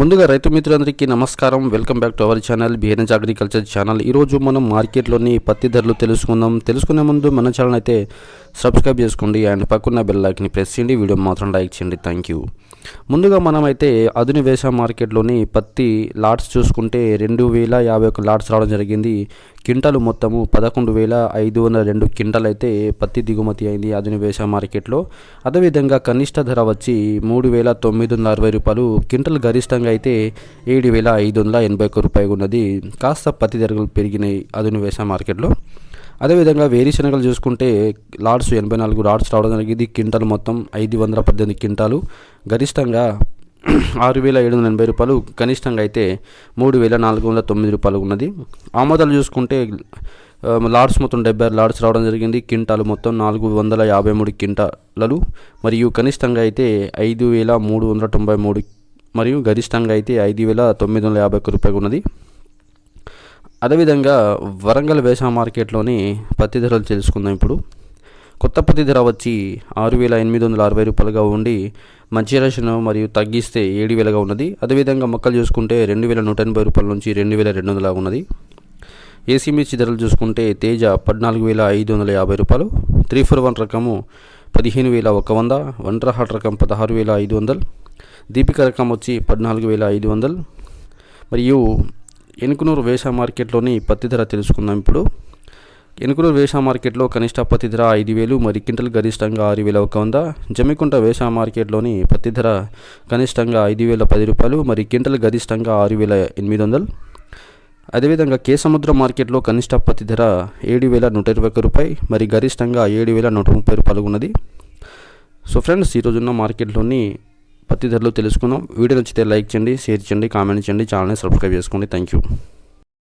ముందుగా రైతు మిత్రులందరికీ నమస్కారం. Welcome back to our channel బిహేనజ్ agriculture channel ఈరోజు మనం మార్కెట్లోని పత్తి ధరలు తెలుసుకుందాం. తెలుసుకునే ముందు మన ఛానల్ అయితే సబ్స్క్రైబ్ చేసుకోండి అండ్ పక్కన్న బెల్ లైక్ని ప్రెస్ చేయండి. వీడియో మాత్రం లైక్ చేయండి. థ్యాంక్ యూ ముందుగా మనమైతే అదుని మార్కెట్లోని పత్తి లాట్స్ చూసుకుంటే రెండు వేల యాభై ఒక లాట్స్ రావడం జరిగింది. క్వింటాలు మొత్తము పదకొండు వేల ఐదు వందల రెండు క్వింటల్ అయితే పత్తి దిగుమతి అయింది అదుని మార్కెట్లో అదేవిధంగా కనిష్ట ధర వచ్చి మూడు వేల తొమ్మిది వందల అరవై రూపాయలు. క్వింటల్ గరిష్టంగా అయితే ఏడు వేల ఐదు వందల ఎనభై ఒక్క రూపాయలు ఉన్నది. కాస్త పత్తి ధరలు పెరిగినాయి అదుని మార్కెట్లో అదేవిధంగా వేరుశనగలు చూసుకుంటే లాడ్స్ ఎనభై నాలుగు లాడ్స్ రావడం జరిగింది. క్వింటాల్ మొత్తం ఐదు వందల పద్దెనిమిది క్వింటాలు. గరిష్టంగా ఆరు వేల ఏడు వందల ఎనభై రూపాయలు. కనిష్టంగా అయితే మూడు వేల నాలుగు వందల తొమ్మిది రూపాయలు ఉన్నది. ఆమోదాలు చూసుకుంటే లాడ్స్ మొత్తం డెబ్బై ఆరు లాడ్స్ రావడం జరిగింది. క్వింటాలు మొత్తం నాలుగు వందల యాభై మూడు క్వింటాలలు. మరియు కనిష్టంగా అయితే ఐదు వేల మూడు వందల తొంభై మూడు మరియు గరిష్టంగా అయితే ఐదు వేల తొమ్మిది వందల యాభై ఒక్క రూపాయలు ఉన్నది. అదేవిధంగా వరంగల్ వేసా మార్కెట్లోని పత్తి ధరలు తెలుసుకుందాం ఇప్పుడు. కొత్త పత్తి ధర వచ్చి ఆరు వేల ఎనిమిది వందల అరవై రూపాయలుగా ఉండి మంచి రేషన్ మరియు తగ్గిస్తే ఏడు వేలుగా ఉన్నది. అదేవిధంగా మొక్కలు చూసుకుంటే రెండు వేల నూట ఎనభై రూపాయల నుంచి రెండు వేల రెండు వందల ఉన్నది. ఏసీ మిర్చి ధరలు చూసుకుంటే తేజ పద్నాలుగు వేల ఐదు వందల యాభై రూపాయలు త్రీ ఫోర్ వన్ రకము పదిహేను వేల ఒక వంద వండర్ హాట్ రకం పదహారు వేల ఐదు వందలు దీపిక రకం వచ్చి పద్నాలుగు వేల ఐదు వందలు. మరియు ఎనుకునూరు వేష మార్కెట్లోని పత్తి ధర తెలుసుకుందాం ఇప్పుడు. ఎనుకునూరు వేష మార్కెట్లో కనిష్ట పత్తి ధర ఐదు వేలు మరి క్వింటల్ గరిష్టంగా ఆరు వేల ఒక వంద. జమ్మికుంట వేష మార్కెట్లోని పత్తి ధర కనిష్టంగా ఐదు వేల పది రూపాయలు మరి క్వింటల్ గరిష్టంగా ఆరు వేల ఎనిమిది వందలు. అదేవిధంగా కేసముద్ర మార్కెట్లో కనిష్ట పత్తి ధర ఏడు వేల నూట ఇరవై ఒక్క రూపాయి మరి గరిష్టంగా ఏడు వేల నూట ముప్పై రూపాయలు ఉన్నది. సో ఫ్రెండ్స్ ఈరోజున్న మార్కెట్లోని పత్తి ధరలు తెలుసుకుందాం. వీడియో నచ్చితే లైక్ చేయండి షేర్ చేయండి కామెంట్ చేయండి ఛానల్ని సబ్స్క్రైబ్ చేసుకోండి. Thank you